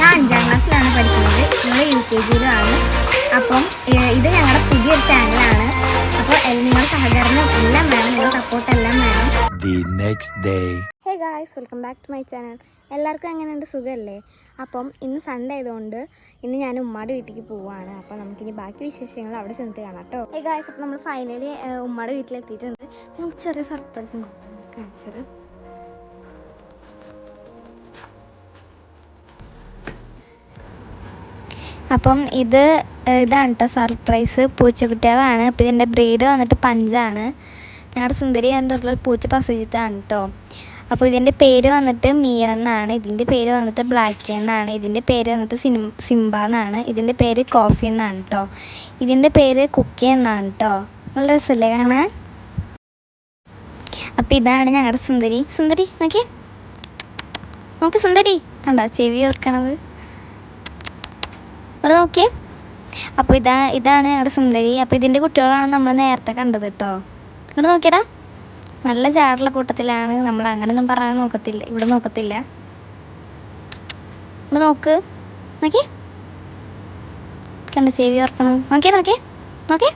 ഞാൻ അഞ്ചാം ക്ലാസ്സിലാണ് പഠിക്കുന്നത്. നിങ്ങൾ യു കെ ജിയിലാണ്. അപ്പം ഇത് ഞങ്ങളുടെ പുതിയൊരു ചാനലാണ്. അപ്പോൾ നിങ്ങളുടെ സഹകരണം എല്ലാം വേണം. നിങ്ങളുടെ സപ്പോർട്ട് എല്ലാം വേണം. The next day hey guys welcome back to my channel എല്ലാവർക്കും എങ്ങനെയുണ്ട്? സുഖമല്ലേ? അപ്പം ഇന്ന് സൺഡേ ആയതുകൊണ്ട് ഇന്ന് ഞാൻ ഉമ്മാടെ വീട്ടിലേക്ക് പോവുകയാണ്. അപ്പം നമുക്കിനി ബാക്കി വിശേഷങ്ങൾ അവിടെ ചെന്നിട്ട് കാണാം കേട്ടോ. ഏ ഗായ്സ് അപ്പം നമ്മൾ ഫൈനലി ഉമ്മാടെ വീട്ടിലെത്തിയിട്ടുണ്ട്. നമുക്ക് ചെറിയ സർപ്രൈസ് കാണിച്ചത് അപ്പം ഇത് ഇതാണ് കേട്ടോ സർപ്രൈസ്. പൂച്ചക്കുട്ടികളാണ് അപ്പം ഇതിന്റെ ബ്രീഡ് വന്നിട്ട് പഞ്ചാണ്. ഞങ്ങളുടെ സുന്ദരി പറഞ്ഞിട്ടുള്ള പൂച്ച പ്രസവിച്ചിട്ടാണ് കേട്ടോ അപ്പോൾ ഇതിന്റെ പേര് വന്നിട്ട് മിയ എന്നാണ്. ഇതിന്റെ പേര് വന്നിട്ട് ബ്ലാക്ക് എന്നാണ്. ഇതിന്റെ പേര് വന്നിട്ട് സിം സിംബ എന്നാണ്. ഇതിന്റെ പേര് കോഫി എന്നാണ് കേട്ടോ ഇതിന്റെ പേര് കുക്കി എന്നാണ് കേട്ടോ നല്ല രസമല്ലേ കാണാൻ? അപ്പോൾ ഇതാണ് ഞങ്ങളുടെ സുന്ദരി. സുന്ദരി നോക്കിയേ. നോക്ക് സുന്ദരി. കണ്ടോ? ചെവി ഓർക്കണത്. അത് നോക്കിയേ. അപ്പോൾ ഇതാ ഇതാണ് ഞങ്ങളുടെ സുന്ദരി. അപ്പോൾ ഇതിന്റെ കുട്ടികളാണ് നമ്മൾ നേരത്തെ കണ്ടത് കേട്ടോ ഇങ്ങോട്ട് നോക്കിയടാ. നല്ല ചാടുള്ള കൂട്ടത്തിലാണ്. നമ്മൾ അങ്ങനൊന്നും പറയാൻ നോക്കത്തില്ല. ഇവിടെ നോക്കത്തില്ല. ഇവിടെ നോക്ക്. നോക്കിയേ. കണ്ട ചെവി ഓർക്കണം നോക്കിയേ നോക്കിയേ. നോക്കിയേ.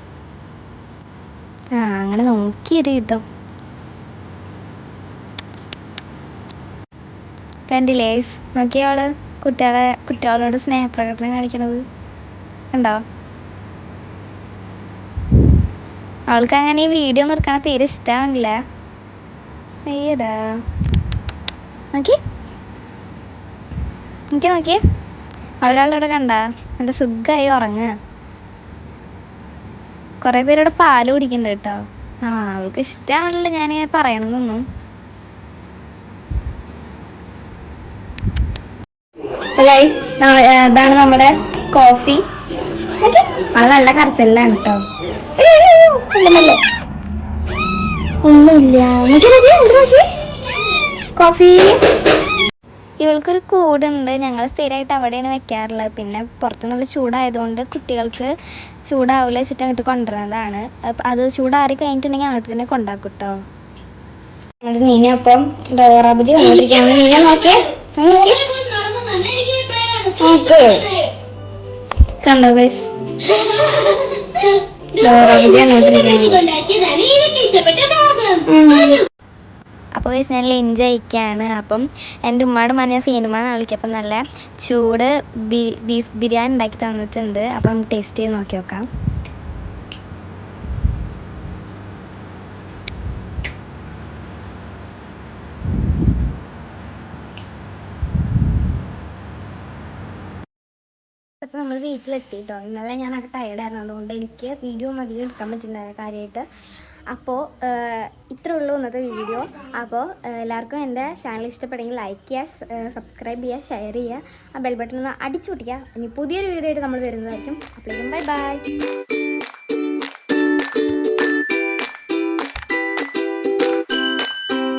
ആ അങ്ങനെ നോക്കിയൊരു വിധം കണ്ടില്ലേ നോക്കിയവൾ കുട്ടികളെ കുട്ടികളോട് സ്നേഹപ്രകടനം കാണിക്കണത്. കണ്ടോ? അവൾക്ക് അങ്ങനെ ഈ വീഡിയോ നിർക്കണ തീരെ ഇഷ്ടമാണില്ല അയ്യടാ നോക്കി. നോക്കി നോക്കി. അവളവിടെ കണ്ട. നല്ല സുഖമായി ഉറങ്ങുക കുറേ പേരോട് പാൽ കുടിക്കണ്ട കേട്ടോ. ആ അവൾക്ക് ഇഷ്ടമാണല്ലോ ഞാൻ പറയണമെന്നൊന്നും ഗൈസ് ഇതാണ് നമ്മുടെ കോഫി വളരെ നല്ല കരച്ചെല്ലാണ് കേട്ടോ ഒന്നുമില്ല. കോഫി ഇവൾക്കൊരു കൂടുണ്ട്. ഞങ്ങൾ സ്ഥിരമായിട്ട് അവിടെയാണ് വെക്കാറുള്ളത്. പിന്നെ പുറത്ത് നല്ല ചൂടായതുകൊണ്ട് കുട്ടികൾക്ക് ചൂടാവില്ല വെച്ചിട്ട് അങ്ങോട്ട് കൊണ്ടുവരുന്നതാണ്. അപ്പം അത് ചൂടാറി കഴിഞ്ഞിട്ടുണ്ടെങ്കിൽ അങ്ങോട്ട് തന്നെ കൊണ്ടാക്കും കേട്ടോ എന്നിട്ട് നീന അപ്പം ഡോറാബുദ്ധി വന്നിരിക്കുകയാണ് നീന നോക്കിയേ. നോക്കി നോക്ക് കണ്ടോ ഗൈസ് അപ്പോൾ ഗൈസ് ഞാൻ ലഞ്ച് കഴിക്കുകയാണ് അപ്പം എന്റെ ഉമ്മയുടെ മന ഞാൻ സിനിമ വിളിക്കും. അപ്പം നല്ല ചൂട് ബീഫ് ബിരിയാണി ഉണ്ടാക്കി തന്നിട്ടുണ്ട്. അപ്പം ടേസ്റ്റ് ചെയ്ത് നോക്കി നോക്കാം. അപ്പോൾ നമ്മൾ വീട്ടിലെത്തി കേട്ടോ ഇന്നലെ ഞാനൊക്കെ ടയർഡായിരുന്നു അതുകൊണ്ട് എനിക്ക് വീഡിയോ ഒന്നും അധികം എടുക്കാൻ പറ്റുന്നുണ്ടായിരുന്നു കാര്യമായിട്ട്. അപ്പോൾ ഇത്രേ ഉള്ളൂ ഇന്നത്തെ വീഡിയോ അപ്പോൾ എല്ലാവർക്കും എന്റെ ചാനൽ ഇഷ്ടപ്പെടുമെങ്കിൽ ലൈക്ക് ചെയ്യുക സബ്സ്ക്രൈബ് ചെയ്യുക ഷെയർ ചെയ്യുക. ആ ബെൽ ബട്ടൺ ഒന്ന് അടിച്ചു പൊട്ടിക്കുക ഇനി പുതിയൊരു വീഡിയോ ആയിട്ട് നമ്മൾ വരുന്നതായിരിക്കും. അപ്പോഴേക്കും ബൈ ബൈ